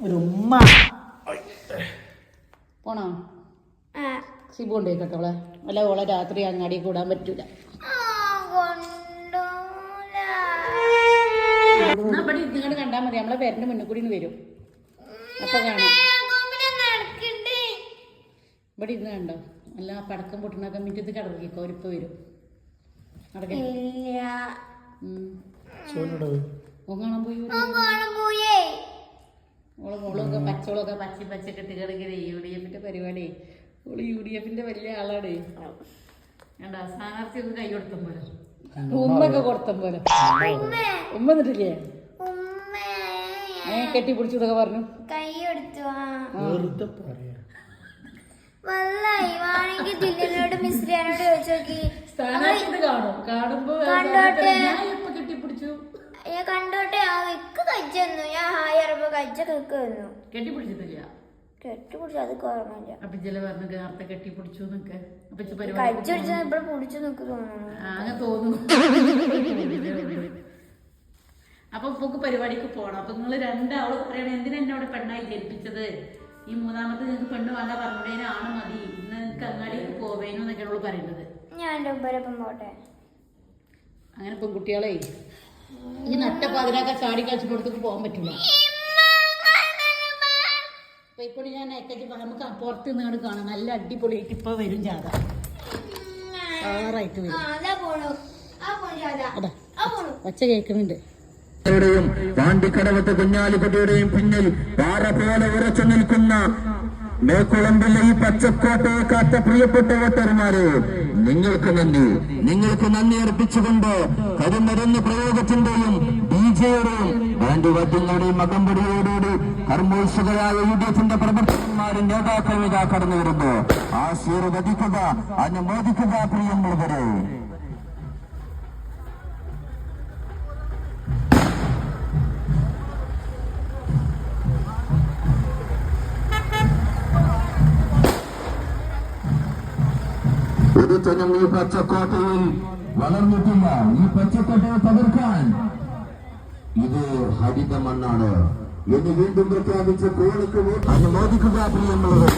ഒരു ഉമ്മ. പോണോ? ആ. സിബു കൊണ്ടുപോയിക്കോട്ടെ അവളെ. അല്ല ഓളെ രാത്രി അങ്ങാടി കൂടാൻ പറ്റൂല. ഇവിടെ ഇങ്ങോട്ട് കണ്ടാൽ മതി. നമ്മളെ പേരന്റെ മുന്നിൽ കൂടി വരും. അപ്പൊ കാണാം. ഇവിടെ ഇരുന്ന് കണ്ടോ? അല്ല പടക്കം പൊട്ടണൊക്കെ മിറ്റത്ത് കിടക്കിക്കോ അവരിപ്പോ വരും. സോനോട് ഓൻ കാണാൻ പോയി. ഓളെ മോളൊക്കെ പച്ചോളൊക്കെ പച്ച പച്ച കെട്ടി കിടക്കുന്ന യു ഡി എഫിന്റെ പരിപാടി. ഓൾ യു ഡി എഫിന്റെ വലിയ ആളാണ്. വേണ്ട സ്ഥാനാർത്ഥി ഒന്ന് കൈ കൊടുത്തും പോലെ. ഉമ്മൊക്കെ കൊടുത്തും പോലെ. ഉമ്മേ, ഉമ്മ. എന്നിട്ടില്ലേ. ഏ കെട്ടി പിടിച്ചതൊക്കെ പറഞ്ഞു. കൈ എടുത്തു സ്ഥാനാർത്ഥി കാണും. കാണുമ്പോ കണ്ടോട്ടെ. ഞാൻ ഇപ്പൊ കെട്ടിപ്പിടിച്ചു കഴിച്ചു ഞാൻ ഹായ് അറിയുമ്പോ കഴിച്ച കിക്ക് തന്നു കെട്ടിപ്പിടിച്ചിട്ടില്ല. കെട്ടിപ്പിടിച്ചു. അത് ഓർമ്മയില്ല. അപ്പൊ ചില പറഞ്ഞു നേരത്തെ കെട്ടിപ്പിടിച്ചു എന്നൊക്കെ. അപ്പൊ ഇച്ച് പരിപാടി കജ്ജ അടിച്ചാൽ ഇവിടെ പിടിച്ചു നിക്ക് തോന്നുന്നു. അങ്ങനെ തോന്നുന്നു. അപ്പൊ പരിപാടിക്ക് പോണം. അപ്പൊ നിങ്ങൾ രണ്ടാളും പറയണ എന്തിനാ എന്നെ അവിടെ പെണ്ണായി ജനിപ്പിച്ചത്? ഈ മൂന്നാമത്തെ നിങ്ങൾക്ക് പെണ്ണ് വേണ്ട പറഞ്ഞതിന് ആണ് മതി. ഇന്ന് നിങ്ങൾക്ക് അങ്ങാടിക്ക് പോവേനു എന്നൊക്കെയാണ് പറയുന്നത്. ഞാൻ എന്റെ ഉപ്പരപ്പം പോട്ടെ. അങ്ങനെ പെൺകുട്ടികളെ ഈ നട്ടപ്പാതിരാക്ക ചാടി കളിച്ചു കൊടുത്തേക്ക് പോകാൻ പറ്റില്ല. അപ്പൊ ഇപ്പോൾ ഞാൻ അയക്കച്ച് നമുക്ക് പുറത്ത് നിന്നാണ് കാണാം. നല്ല അടിപൊളിയായിട്ട് ഇപ്പൊ വരും ജാഥ. ആറായിട്ട് വരും. ഒച്ച കേൾക്കുന്നുണ്ട്. യുടെയും പാണ്ടിക്കടവത്ത് കുഞ്ഞാലിക്കുട്ടിയുടെയും പിന്നിൽ പാറ പോലെ ഉറച്ചു നിൽക്കുന്ന മേക്കുളമ്പിലെ ഈ പച്ചക്കോട്ടയെ കാത്ത പ്രിയപ്പെട്ട വോട്ടർമാരെ നിങ്ങൾക്ക് നന്ദി. നിങ്ങൾക്ക് നന്ദി അർപ്പിച്ചുകൊണ്ട് കരുമരുന്ന് പ്രയോഗത്തിന്റെയും ബി ജെയുടെയും ബാൻഡ് വാദ്യങ്ങളുടെയും അകമ്പടിയോടുകൂടി കർമ്മോത്സുകരായ യു ഡി എഫിന്റെ പ്രവർത്തകന്മാരും നേതാക്കളും ഇതാ കടന്നു വരുന്നു ആശീർവദിക്കുക അനുമോദിക്കുക പ്രിയമുള്ളവരെ. ഒരുത്തനും ഈ പച്ചക്കോട്ടയിൽ വളർന്നിട്ടില്ല. ഈ പച്ചക്കോട്ടയെ തകർക്കാൻ ഇത് ഹരിത മണ്ണാണ് എന്ന് വീണ്ടും പ്രഖ്യാപിച്ച് കോണിക്ക് അനുമോദിക്കുക പ്രിയമുള്ളത്